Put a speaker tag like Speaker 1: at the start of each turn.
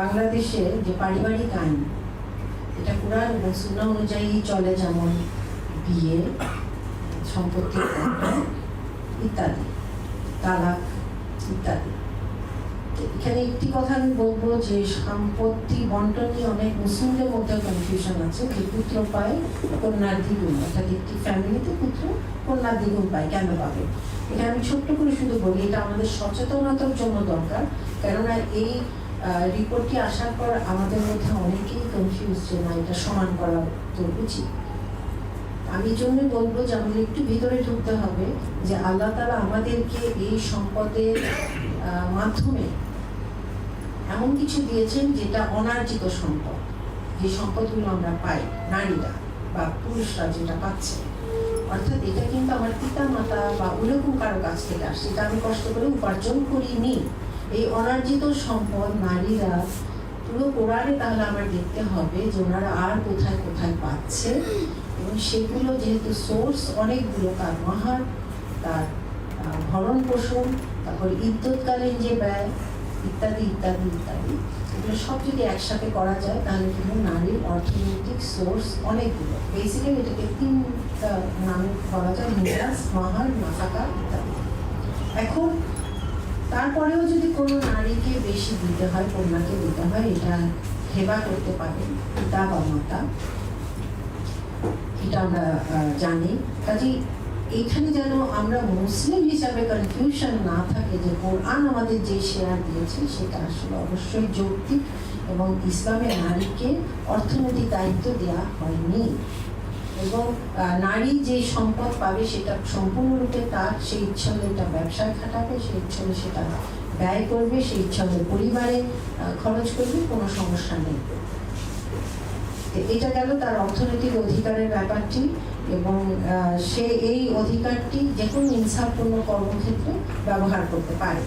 Speaker 1: বাংলাদেশে যে পারিবারিক আইন, এটা কোরআন এবং সুন্নাহ অনুযায়ী চলে যেমন বিয়ে, সম্পত্তি ইত্যাদি, তালাক ইত্যাদি। এখানে একটি কথা আমি বলব যে সম্পত্তি বন্টন নিয়ে অনেক মুসলিমদের মধ্যে কনফিউশন আছে। যে পুত্র পায়, কন্যার দ্বিগুণ। অর্থাৎ একটি ফ্যামিলিতে পুত্র, কন্যার দ্বিগুণ পায়। কেন পাবে? এটা আমি ছোট্ট করে শুধু বলি, এটা আমাদের সচেতনতার জন্য দরকার। কেননা এই রিপোর্টটি আসার পর আমাদের মধ্যে অনেকেই কনফিউজ যে না, এটা সমান করা তো উচিত। আমি জন্য বলব যে আমাদের একটু ভিতরে ঢুকতে হবে যে আল্লাহ তালা আমাদেরকে এই সম্পদের মাধ্যমে এমন কিছু দিয়েছেন যেটা অনার্জিত সম্পদ। যে সম্পদগুলো আমরা পাই, নারীরা বা পুরুষরা যেটা পাচ্ছে। অর্থাৎ এটা কিন্তু আমার পিতা মাতা বা ওরকম কারও কাছ থেকে আসছে, এটা আমি কষ্ট করে উপার্জন করিনি। এই অনার্জিত সম্পদ নারীরা পুরো কোরআনে তাহলে আমার দেখতে হবে যে ওনারা আর কোথায় কোথায় পাচ্ছে। এবং সেগুলো যেহেতু সোর্স অনেকগুলো, তার মাহার, তার ভরণ পোষণ তারপর ইদ্যৎকালীন যে ব্যয়, ইত্যাদি ইত্যাদি ইত্যাদি, এগুলো সব যদি একসাথে করা যায়, তাহলে কিন্তু নারীর অর্থনৈতিক সোর্স অনেকগুলো। বেসিক্যালি এটাকে তিনটা নামে করা যায়, মিরাজ, মাহার ইত্যাদি। এখন তারপরেও যদি কোনো নারীকে বেশি দিতে হয়, কন্যাকে দিতে হয়, এটা হেবা করতে পারে পিতা বা মাতা। এটা আমরা জানি। কাজেই এখানে যেন আমরা মুসলিম হিসাবে কনফিউশন না থাকে যে কোরআন আমাদের যে শেয়ার দিয়েছে, সেটা আসলে অবশ্যই যৌক্তিক এবং ইসলামে নারীকে অর্থনৈতিক দায়িত্ব দেওয়া হয়নি। এবং নারী যে সম্পদ পাবে সেটা সম্পূর্ণরূপে তার, সেই ইচ্ছা হলে এটা ব্যবসায় খাটাবে, সেই ইচ্ছা হলে সেটা ব্যয় করবে, সেই ইচ্ছা হলে পরিবারে খরচ করবে, কোনো সমস্যা নেই। এটা গেল তার অর্থনৈতিক অধিকারের ব্যাপারটি এবং সে এই অধিকারটি যে কোনো ইনসাফপূর্ণ কর্মক্ষেত্রে ব্যবহার করতে পারে।